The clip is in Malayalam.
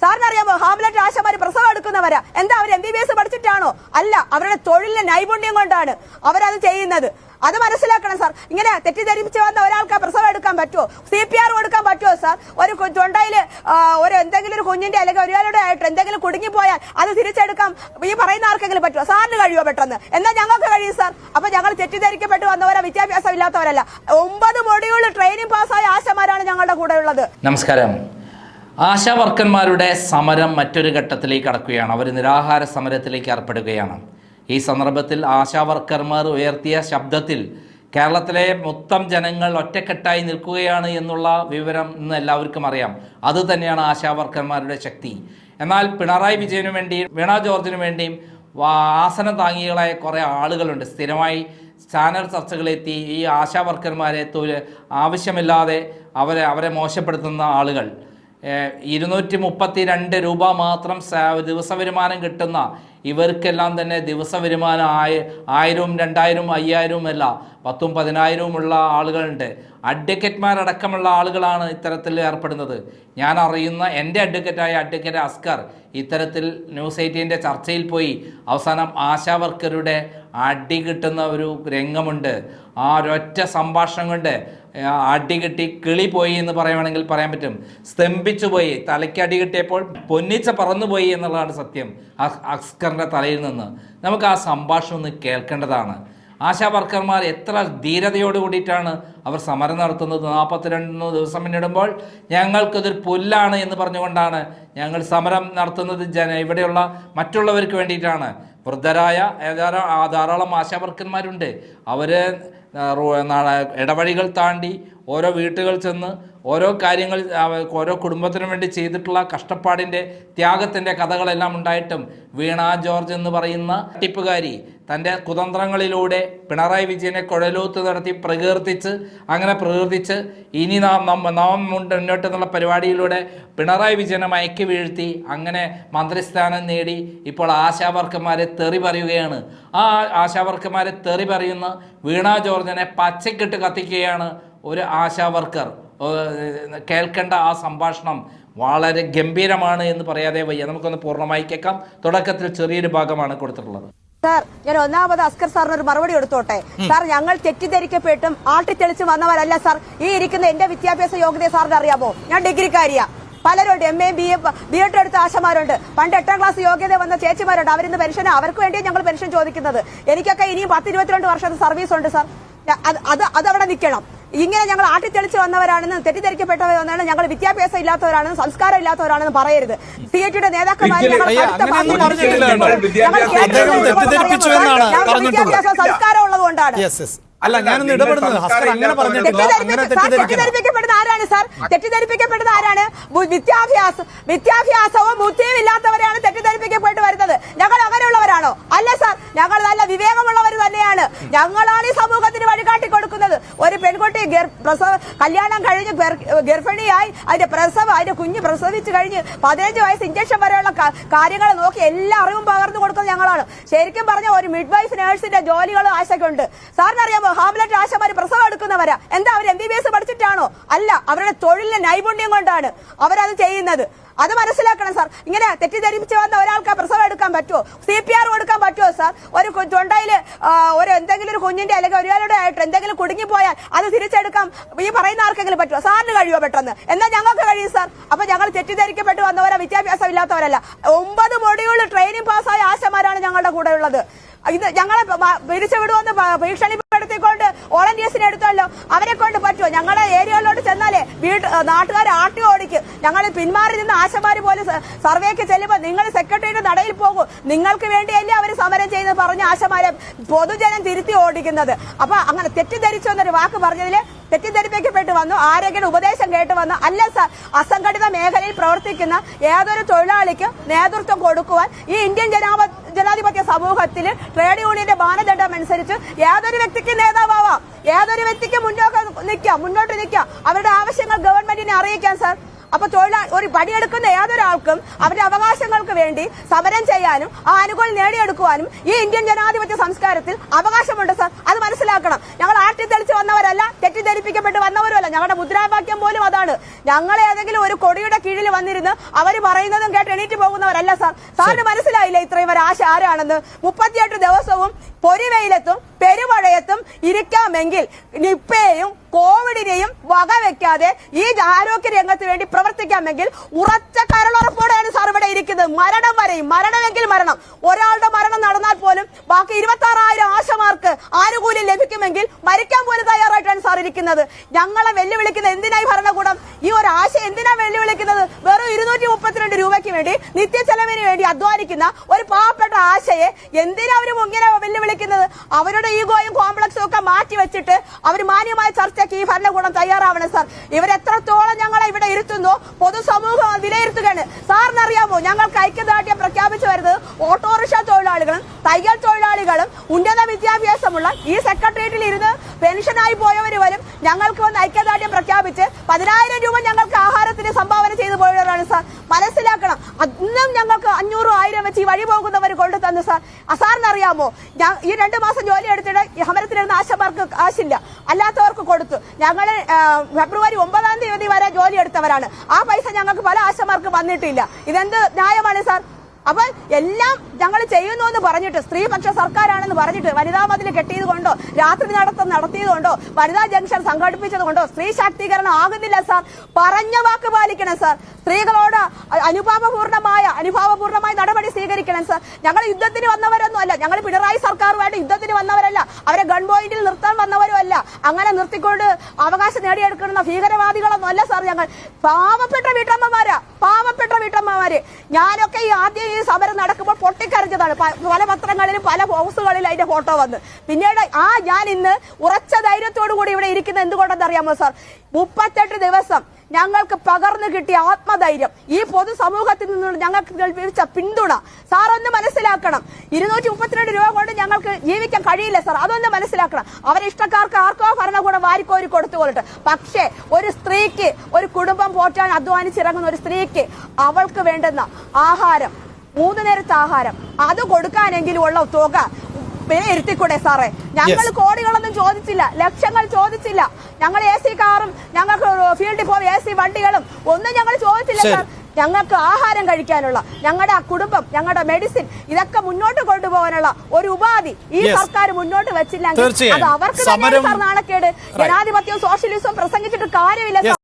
സാറിന് അറിയാമോ ഹാംലറ്റ് ആശമാര് പ്രസവം എടുക്കുന്നവരാ. എന്താ അവർ എം ബി ബി എസ് പഠിച്ചിട്ടാണോ? അല്ല അവരുടെ തൊഴിലിലെ നൈപുണ്യം കൊണ്ടാണ് അവരത് ചെയ്യുന്നത്. അത് മനസ്സിലാക്കണം സാർ. ഇങ്ങനെ തെറ്റിദ്ധരിപ്പിച്ച് വന്ന ഒരാൾക്ക് പ്രസവം എടുക്കാൻ പറ്റുമോ സി പി ആർ കൊടുക്കാൻ പറ്റുമോ സാർ? ഒരു തൊണ്ടയിൽ ഒരു എന്തെങ്കിലും ഒരു കുഞ്ഞിന്റെ അല്ലെങ്കിൽ ഒരാളുടെ ആയിട്ട് എന്തെങ്കിലും കുടുങ്ങി പോയാൽ അത് തിരിച്ചെടുക്കാം ഈ പറയുന്ന ആർക്കെങ്കിലും പറ്റുമോ സാറിന് കഴിയുമോ പെട്ടെന്ന്? എന്നാൽ ഞങ്ങൾക്ക് കഴിയും സാർ. അപ്പൊ ഞങ്ങൾ തെറ്റിദ്ധരിക്കപ്പെട്ട് വന്നവരെ വിദ്യാഭ്യാസം ഇല്ലാത്തവരല്ല ഒമ്പത് മൊഡ്യൂൾ ട്രെയിനിങ് പാസ്സായ ആശമാരാണ് ഞങ്ങളുടെ കൂടെ ഉള്ളത് നമസ്കാരം. ആശാ വർക്കന്മാരുടെ സമരം മറ്റൊരു ഘട്ടത്തിലേക്ക് കടക്കുകയാണ്. അവർ നിരാഹാര സമരത്തിലേക്ക് ഏർപ്പെടുകയാണ്. ഈ സന്ദർഭത്തിൽ ആശാവർക്കർമാർ ഉയർത്തിയ ശബ്ദത്തിൽ കേരളത്തിലെ മൊത്തം ജനങ്ങൾ ഒറ്റക്കെട്ടായി നിൽക്കുകയാണ് എന്നുള്ള വിവരം ഇന്ന് എല്ലാവർക്കും അറിയാം. അത് തന്നെയാണ് ആശാവർക്കർമാരുടെ ശക്തി. എന്നാൽ പിണറായി വിജയനു വേണ്ടിയും വീണ ജോർജിനു വേണ്ടിയും ആസന താങ്ങികളായ കുറേ ആളുകളുണ്ട്. സ്ഥിരമായി ചാനൽ ചർച്ചകളെത്തി ഈ ആശാവർക്കന്മാരെ തൊഴിൽ ആവശ്യമില്ലാതെ അവരെ അവരെ മോശപ്പെടുത്തുന്ന ആളുകൾ. ഇരുന്നൂറ്റി മുപ്പത്തി രണ്ട് രൂപ മാത്രം ദിവസ വരുമാനം കിട്ടുന്ന ഇവർക്കെല്ലാം തന്നെ ദിവസ വരുമാനം ആയ ആയിരവും രണ്ടായിരവും അയ്യായിരവും അല്ല പത്തും പതിനായിരവും ഉള്ള ആളുകളുണ്ട്. അഡ്വക്കറ്റ്മാരടക്കമുള്ള ആളുകളാണ് ഇത്തരത്തിൽ ഏർപ്പെടുന്നത്. ഞാൻ അറിയുന്ന എന്റെ അഡ്വക്കറ്റായ അഡ്വക്കറ്റ് അസ്കർ ഇത്തരത്തിൽ ന്യൂസ് എയ്റ്റീന്റെ ചർച്ചയിൽ പോയി അവസാനം ആശാവർക്കറുടെ അടി കിട്ടുന്ന ഒരു രംഗമുണ്ട്. ആ ഒരൊറ്റ സംഭാഷണം കൊണ്ട് ആ, അടി കിട്ടി കിളി പോയി എന്ന് പറയുവാണെങ്കിൽ പറയാൻ പറ്റും. സ്തംഭിച്ചു പോയി തലയ്ക്ക് അടി കിട്ടിയപ്പോൾ പൊന്നിച്ച പറന്നുപോയി എന്നുള്ളതാണ് സത്യം. അസ്- അസ്കറിന്റെ തലയിൽ നിന്ന്. നമുക്ക് ആ സംഭാഷണം ഒന്ന് കേൾക്കേണ്ടതാണ്. ആശാ വർക്കർമാർ എത്ര ധീരതയോട് കൂടിയിട്ടാണ് അവർ സമരം നടത്തുന്നത്. നാൽപ്പത്തിരണ്ട് ദിവസം പിന്നിടുമ്പോൾ ഞങ്ങൾക്കിതൊരു പുല്ലാണ് എന്ന് പറഞ്ഞുകൊണ്ടാണ് ഞങ്ങൾ സമരം നടത്തുന്നത്. ജന ഇവിടെയുള്ള മറ്റുള്ളവർക്ക് വേണ്ടിയിട്ടാണ്. വൃദ്ധരായ ധാരാളം ആശാവർക്കന്മാരുണ്ട്. അവരെ ഇടവഴികൾ താണ്ടി ഓരോ വീട്ടുകൾ ചെന്ന് ഓരോ കാര്യങ്ങൾ ഓരോ കുടുംബത്തിനു വേണ്ടി ചെയ്തിട്ടുള്ള കഷ്ടപ്പാടിന്റെ ത്യാഗത്തിന്റെ കഥകളെല്ലാം ഉണ്ടായിട്ടും വീണ ജോർജ് എന്ന് പറയുന്ന ടിപ്പുകാരി തന്റെ കുതന്ത്രങ്ങളിലൂടെ പിണറായി വിജയനെ കുഴലൂത്ത് നടത്തി പ്രകീർത്തിച്ച് അങ്ങനെ പ്രകീർത്തിച്ച് ഇനി നാം നാം മുന്നോട്ട് എന്നുള്ള പരിപാടിയിലൂടെ പിണറായി വിജയനെ മയക്കി വീഴ്ത്തി അങ്ങനെ മന്ത്രിസ്ഥാനം നേടി ഇപ്പോൾ ആശാവർക്കന്മാരെ തെറി പറയുകയാണ്. ആ ആശാവർക്കന്മാരെ തെറി പറയുന്ന വീണ ജോർജിനെ പച്ചക്കിട്ട് കത്തിക്കുകയാണ് ഒരു ആശാവർക്കർ കേൾക്കേണ്ട ആ സംഭാഷണം വളരെ ഗംഭീരമാണ് എന്ന് പറയാതെ വയ്യ. നമുക്കൊന്ന് പൂർണമായി കേൾക്കാം. തുടക്കത്തിൽ ചെറിയൊരു ഭാഗമാണ് കൊടുത്തിട്ടുള്ളത്. സാർ ഞാൻ ഒന്നാമത് അസ്കർ സാറിന് ഒരു മറുപടി എടുത്തോട്ടെ സാർ ഞങ്ങൾ തെറ്റിദ്ധരിക്കപ്പെട്ടും ആട്ടിത്തെളിച്ച് വന്നവരല്ല സാർ. ഈ ഇരിക്കുന്ന എന്റെ വിദ്യാഭ്യാസ യോഗ്യത സാറിന് അറിയാമോ? ഞാൻ ഡിഗ്രിക്കാരിയാ. പലരുണ്ട് M A B A B Ed എടുത്ത ആശമാരുണ്ട്. പണ്ട് എട്ടാം ക്ലാസ് യോഗ്യത വന്ന ചേച്ചിമാരുണ്ട്. അവരിന്ന് പെൻഷൻ അവർക്ക് വേണ്ടിയാണ് ഞങ്ങൾ പെൻഷൻ ചോദിക്കുന്നത്. എനിക്കൊക്കെ ഇനിയും പത്ത് ഇരുപത്തിരണ്ട് വർഷത്തെ സർവീസ് ഉണ്ട് സാർ. അത് അത് അതവിടെ നിൽക്കണം. ഇങ്ങനെ ഞങ്ങൾ ആട്ടിത്തെളിച്ച് വന്നവരാണെന്ന് തെറ്റിദ്ധരിക്കപ്പെട്ടവരാണ് ഞങ്ങൾ വിദ്യാഭ്യാസം ഇല്ലാത്തവരാണെന്ന് സംസ്കാരം ഇല്ലാത്തവരാണെന്ന് പറയരുത്. സിഐടിയുടെ എ ടിയുടെ നേതാക്കന്മാർ. വിദ്യാഭ്യാസം സംസ്കാരം ഉള്ളതുകൊണ്ടാണ്. അല്ല ഞാനൊന്ന് ഇടപെടുന്നത്. ഹസ്കർ അങ്ങനെ ആരാണ് സാർ? തെറ്റിദ്ധരിപ്പിക്കപ്പെടുന്ന ആരാണ്? വിദ്യാഭ്യാസം വിദ്യാഭ്യാസവും ബുദ്ധിയും ഇല്ലാത്തവരെയാണ് തെറ്റിദ്ധരിപ്പിക്കപ്പെട്ട് വരുന്നത്. ഞങ്ങൾ അങ്ങനെയുള്ളവരാണോ? അല്ല സാർ ഞങ്ങൾ നല്ല വിവേകമുള്ളവർ തന്നെയാണ്. ഞങ്ങളാണ് ഈ സമൂഹത്തിന് വഴികാട്ടി കൊടുക്കുന്നത് ഒരു പെൺകുട്ടി പ്രസവ കല്യാണം കഴിഞ്ഞ് ഗർ- ഗർഭിണിയായി അതിന്റെ പ്രസവം അതിന്റെ കുഞ്ഞ് പ്രസവിച്ചു കഴിഞ്ഞ് പതിനഞ്ച് വയസ്സ് ഇഞ്ചക്ഷൻ വരെയുള്ള കാര്യങ്ങൾ നോക്കി എല്ലാ അറിവും പകർന്നു കൊടുക്കുന്നത് ഞങ്ങളാണ്. ശരിക്കും പറഞ്ഞ ഒരു മിഡ് വൈഫ് നേഴ്സിന്റെ ജോലികളും ആശയ്ക്കുണ്ട്. സാറിന് അറിയാമോ ഹാംലറ്റ് ആശമാര് പ്രസവം എടുക്കുന്നവരാ? എന്താ അവർ എം ബി ബി എസ് പഠിച്ചിട്ടാണോ? അല്ല അവരുടെ തൊഴിലിലെ നൈപുണ്യം കൊണ്ടാണ് അവരത് ചെയ്യുന്നത്. അത് മനസ്സിലാക്കണം സാർ ഇങ്ങനെ തെറ്റിദ്ധരിപ്പിച്ച് വന്ന ഒരാൾക്ക് പ്രസവം എടുക്കാൻ പറ്റുമോ സി പി ആർ കൊടുക്കാൻ പറ്റുമോ സാർ ഒരു തൊണ്ടയിൽ ഒരു എന്തെങ്കിലും ഒരു കുഞ്ഞിന്റെ അല്ലെങ്കിൽ ഒരാളുടെ ആയിട്ട് എന്തെങ്കിലും കുടുങ്ങിപ്പോയാൽ അത് തിരിച്ചെടുക്കാൻ ഈ പറയുന്ന ആർക്കെങ്കിലും പറ്റുമോ സാറിന് കഴിയുമോ പെട്ടെന്ന്? എന്നാൽ ഞങ്ങൾക്ക് കഴിയും സാർ അപ്പൊ ഞങ്ങൾ തെറ്റിദ്ധരിക്കപ്പെട്ട് വന്നവരാ വിദ്യാഭ്യാസം ഇല്ലാത്തവരല്ല ഒമ്പത് മൊഡ്യൂൾ ട്രെയിനിങ് പാസ്സായ ആശമാരാണ് ഞങ്ങളുടെ കൂടെ ഉള്ളത്. ഇത് ഞങ്ങളെ പിരിച്ചുവിടുമെന്ന് ഭീഷണിപ്പെടുത്തിക്കൊണ്ട് വോളണ്ടിയേഴ്സിനെ എടുത്തല്ലോ. അവരെ കൊണ്ട് പറ്റുമോ ഞങ്ങളുടെ ഏരിയകളിലോട്ട് ചെന്നാലേ വീട്ട് നാട്ടുകാർ ആട്ടി ഓടിക്കും. ഞങ്ങൾ പിന്മാറി നിന്ന് ആശമാര് പോലെ സർവേക്ക് ചെല്ലുമ്പോൾ നിങ്ങൾ സെക്രട്ടറിയുടെ നടയിൽ പോകും. നിങ്ങൾക്ക് വേണ്ടിയല്ലേ അവർ സമരം ചെയ്യുന്നത് പറഞ്ഞ ആശമാരെ പൊതുജനം തിരുത്തി ഓടിക്കുന്നത്. അപ്പൊ അങ്ങനെ തെറ്റിദ്ധരിച്ചു എന്നൊരു വാക്ക് പറഞ്ഞതിൽ തെറ്റിദ്ധരിപ്പിക്കപ്പെട്ട് വന്നു. ആരെങ്കിലും ഉപദേശം കേട്ട് വന്നു. അല്ല അസംഘടിത മേഖലയിൽ പ്രവർത്തിക്കുന്ന ഏതൊരു തൊഴിലാളിക്കും നേതൃത്വം കൊടുക്കുവാൻ ഈ ഇന്ത്യൻ ജനാപ ജനാധിപത്യ സമൂഹത്തിൽ ട്രേഡ് യൂണിയന്റെ മാനദണ്ഡം അനുസരിച്ച് ഏതൊരു വ്യക്തിക്ക് നേതാവാം ഏതൊരു വ്യക്തിക്ക് മുന്നോട്ട് നിൽക്കാം മുന്നോട്ട് നിൽക്കാം അവരുടെ ആവശ്യങ്ങൾ ഗവൺമെന്റിനെ അറിയിക്കാം സാർ അപ്പൊ തൊഴിലാ ഒരു പണിയെടുക്കുന്ന ഏതൊരാൾക്കും അവരുടെ അവകാശങ്ങൾക്ക് വേണ്ടി സമരം ചെയ്യാനും ആ അനുകൂലം നേടിയെടുക്കുവാനും ഈ ഇന്ത്യൻ ജനാധിപത്യ സംസ്കാരത്തിൽ അവകാശമുണ്ട് സാർ അത് മനസ്സിലാക്കണം. ഞങ്ങൾ ആട്ടിത്തെളിച്ച് വന്നവരല്ല തെറ്റിദ്ധരിപ്പിക്കപ്പെട്ട് വന്നവരുമല്ല. ഞങ്ങളുടെ മുദ്രാവാക്യം പോലും അതാണ്. ഞങ്ങൾ ഏതെങ്കിലും ഒരു കൊടിയുടെ കീഴിൽ വന്നിരുന്ന് അവർ പറയുന്നതും കേട്ട് എണീറ്റ് പോകുന്നവരല്ല സാർ സാറിന് മനസ്സിലായില്ല ഇത്രയും ഒരു ആശ ആരാണെന്ന്? മുപ്പത്തിയെട്ട് ദിവസവും പൊരിവെയിലത്തും പെരുമഴയത്തും ഇരിക്കാമെങ്കിൽ നിപ്പയെയും കോവിഡിനെയും വകവെക്കാതെ ഈ ആരോഗ്യ രംഗത്ത് വേണ്ടി പ്രവർത്തിക്കാമെങ്കിൽ ഉറച്ച കരളുറപ്പോടെയാണ് സാർ ഇവിടെ ഇരിക്കുന്നത്. മരണം വരെയും മരണമെങ്കിൽ മരണം. ഒരാളുടെ മരണം നടന്നാൽ പോലും ബാക്കി ഇരുപത്തി ആറായിരം ആശമാർക്ക് ആനുകൂല്യം ലഭിക്കുമെങ്കിൽ മരിക്കാൻ പോലും തയ്യാറായിട്ടാണ് സാർ ഇരിക്കുന്നത്. ഞങ്ങളെ വെല്ലുവിളിക്കുന്നത് എന്തിനായി ഭരണകൂടം? ഈ ഒരു ആശ എന്തിനാ വെല്ലുവിളിക്കുന്നത്? വെറും ഇരുന്നൂറ്റി മുപ്പത്തിരണ്ട് രൂപയ്ക്ക് വേണ്ടി നിത്യ ചെലവിന് വേണ്ടി അധ്വാനിക്കുന്ന ഒരു പാവപ്പെട്ട ആശയെ എന്തിനാ അവർ ഇങ്ങനെ വെല്ലുവിളിക്കുന്നത്? അവരുടെ ഈഗോയും കോംപ്ലക്സും ഒക്കെ മാറ്റി വെച്ചിട്ട് അവർ മാന്യമായ ചർച്ചയ്ക്ക് ഈ ഭരണകൂടം തയ്യാറാവണം സാർ. ഇവരെത്രത്തോളം ഞങ്ങളെ ഇവിടെ ഇരുത്തുന്നു പൊതുസമൂഹം വിലയിരുത്തുകയാണ്. സാറിനറിയാമോ ഞങ്ങൾക്ക് ഐക്യദാർഢ്യം പ്രഖ്യാപിച്ചു വരുന്നത് ഓട്ടോറിക്ഷ തൊഴിലാളികളും തയ്യൽ തൊഴിലാളികളും ഉന്നത വിദ്യാഭ്യാസമുള്ള ഈ സെക്രട്ടേറിയറ്റിൽ ഇരുന്ന് പെൻഷനായി പോയവർ വരും. ഞങ്ങൾക്ക് വന്ന് ഐക്യദാർഢ്യം പ്രഖ്യാപിച്ച് പതിനായിരം രൂപ ഞങ്ങൾക്ക് ആഹാരത്തിന് സംഭാവന ചെയ്തു പോയവരാണ് സാർ. മനസ്സിലാക്കണം അന്നും ഞങ്ങൾക്ക് അഞ്ഞൂറും ആയിരം വെച്ച് ഈ വഴി പോകുന്നവർ കൊണ്ടു തന്നു സാർ. ആ സാറിന് അറിയാമോ ഞാൻ ഈ രണ്ടു മാസം ജോലി എടുത്തിട്ട് ഈ നാശമാർക്ക് കാശില്ല അല്ലാത്തവർക്ക് കൊടുത്തു. ഞങ്ങൾ ഫെബ്രുവരി ഒമ്പതാം തീയതി വരെ ജോലി എടുത്തവരാണ്. ആ പൈസ ഞങ്ങൾക്ക് പല ആശമാർക്ക് വന്നിട്ടില്ല. ഇതെന്ത് ന്യായമാണ് സാർ? അപ്പൊ എല്ലാം ഞങ്ങൾ ചെയ്യുന്നു എന്ന് പറഞ്ഞിട്ട് സ്ത്രീപക്ഷ സർക്കാരാണെന്ന് പറഞ്ഞിട്ട് വനിതാ മതിൽ കെട്ടിയത് കൊണ്ടോ രാത്രി നടത്തം നടത്തിയത് കൊണ്ടോ വനിതാ ജംഗ്ഷൻ സംഘടിപ്പിച്ചത് കൊണ്ടോ സ്ത്രീ ശാക്തീകരണം ആകുന്നില്ല സാർ. പറഞ്ഞ വാക്ക് പാലിക്കണം സാർ. സ്ത്രീകളോട് അനുഭാവപൂർണമായ അനുഭാവപൂർണമായ നടപടി സ്വീകരിക്കണം സാർ. ഞങ്ങൾ യുദ്ധത്തിന് വന്നവരൊന്നും അല്ല. ഞങ്ങൾ പിണറായി സർക്കാരുമായിട്ട് യുദ്ധത്തിന് വന്നവരല്ല. അവരെ ഗൺ പോയിന്റിൽ നിർത്താൻ വന്നവരും അല്ല അങ്ങനെ നിർത്തിക്കൊണ്ട് അവകാശം നേടിയെടുക്കുന്ന ഭീകരവാദികളൊന്നും അല്ല സാർ ഞങ്ങൾ. പാവപ്പെട്ട വീട്ടമ്മമാരാ. പാവപ്പെട്ട വീട്ടമ്മമാര്. ഞാനൊക്കെ ഈ ആദ്യം ഈ സമരം നടക്കുമ്പോൾ പൊട്ടിക്കരഞ്ഞതാണ്. പല പത്രങ്ങളിലും പല ഹൗസുകളിലും അതിന്റെ ഫോട്ടോ വന്ന്. പിന്നീട് ആ ഞാൻ ഇന്ന് ഉറച്ച ധൈര്യത്തോടു കൂടി ഇവിടെ ഇരിക്കുന്ന എന്തുകൊണ്ടെന്ന് അറിയാമോ സാർ? മുപ്പത്തെട്ട് ദിവസം ഞങ്ങൾക്ക് പകർന്നു കിട്ടിയ ആത്മധൈര്യം ഈ പൊതുസമൂഹത്തിൽ നിന്നുള്ള ഞങ്ങൾക്ക് ലഭിച്ച പിന്തുണ. സാർ ഒന്ന് മനസ്സിലാക്കണം. ഇരുന്നൂറ്റി മുപ്പത്തിരണ്ട് രൂപ കൊണ്ട് ഞങ്ങൾക്ക് ജീവിക്കാൻ കഴിയില്ല സാർ. അതൊന്ന് മനസ്സിലാക്കണം. അവരെ ഇഷ്ടക്കാർക്ക് ആർക്കോ ഭരണകൂടം വാരിക്കോരി കൊടുത്തു കൊടുത്തുകൊള്ളട്ടെ പക്ഷേ ഒരു സ്ത്രീക്ക് ഒരു കുടുംബം പോറ്റാൻ അധ്വാനിച്ചിറങ്ങുന്ന ഒരു സ്ത്രീക്ക് അവൾക്ക് വേണ്ടുന്ന ആഹാരം മൂന്ന് നേരത്തെ ആഹാരം. അത് കൊടുക്കാനെങ്കിലും ഉള്ള തുക വിലയിരുത്തിക്കൂടെ സാറേ? ഞങ്ങൾ കോടികളൊന്നും ചോദിച്ചില്ല ലക്ഷങ്ങൾ ചോദിച്ചില്ല. ഞങ്ങൾ എ സി കാറും ഞങ്ങൾക്ക് ഫീൽഡിൽ പോയി എ സി വണ്ടികളും ഒന്നും ഞങ്ങൾ ചോദിച്ചില്ല. സാർ. ഞങ്ങൾക്ക് ആഹാരം കഴിക്കാനുള്ള ഞങ്ങളുടെ കുടുംബം ഞങ്ങളുടെ മെഡിസിൻ ഇതൊക്കെ മുന്നോട്ട് കൊണ്ടുപോകാനുള്ള ഒരു ഉപാധി ഈ സർക്കാർ മുന്നോട്ട് വെച്ചില്ലെങ്കിൽ അത് അവർക്ക് തന്നെയാണ് സാർ നാണക്കേട്. ജനാധിപത്യവും സോഷ്യലിസവും പ്രസംഗിച്ചിട്ട് കാര്യമില്ല